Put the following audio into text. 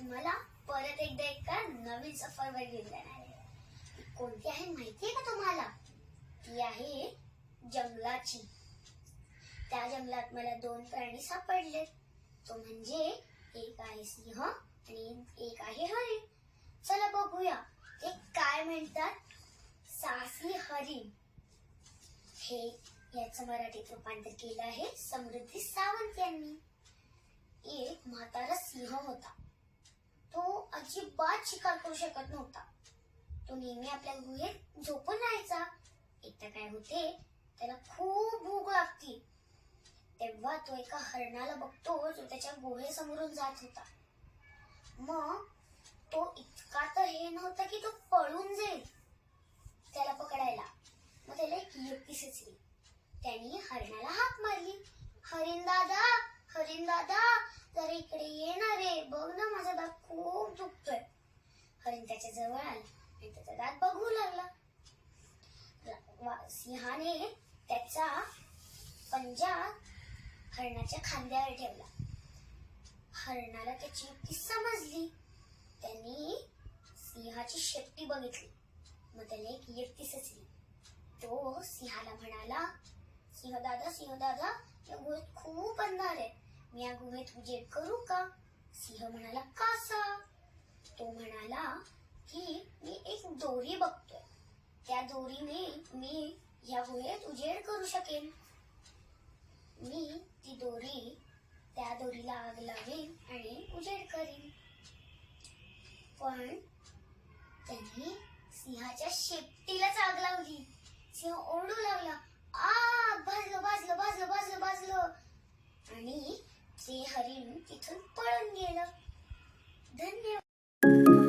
तुम्हाला परत एकदा एक नवीन सफरवर घेऊन जाणार आहे. कोणती आहे माहितीये का तुम्हाला? ती आहे जंगलाची. त्या जंगलात मला दोन प्राणी सापडले. तो म्हणजे एक आहे सिंह आणि एक आहे हरिण चला बघूया ते काय म्हणतात? सासी हरिण हे याचं मराठीत रूपांतर केलं आहे समृद्धी सावंत यांनी. एक म्हातारा सिंह होता. अजिबात शिकार करू शकत नव्हता. तो नेहमी आपल्या गुहेत झोपून राहायचा. एकदा काय होते त्याला खूप भूक लागती. तेव्हा तो एका हरणाला बघतो जो त्याच्या गुहेसमोरून जात होता. मग तो इतका तर हे नव्हता की तो पळून जाईल त्याला पकडायला. मग त्याला एक युक्ती सुचली. त्यांनी हरणाला हाक मारली. हरिण दादा हरिण दादा जरा इकडे ये ना रे बघ ना माझा दात खूप दुखतोय हरिण त्याच्याजवळ आला. आणि त्याचा दात बघू लागला. सिंहाने त्याचा पंजा हरणाच्या खांद्यावर ठेवला. हरणाला त्याची युक्ती समजली. त्यांनी सिंहाची शेपटी बघितली. मग त्याला एक युक्ती सुचली तो सिंहाला म्हणाला सिंह दादा सिंह दादा या गुहेत खूप अंधार आहे. मी या गुहेत उजेड करू का? सिंह म्हणाला कासा तो म्हणाला की मी एक दोरी बघतोय त्या दोरीने मी या गुहेत उजेड करू शकेन. मी ती दोरी त्या दोरीला आग लावेन आणि उजेड करीन. पण त्यांनी सिंहाच्या शेपटीलाच आग लावली. सिंह ओरडू लागला. आ भाजलं भाजलं भाजलं भाजलं भाजलं. आणि ते हरिण तिथून पळून गेलं. धन्यवाद.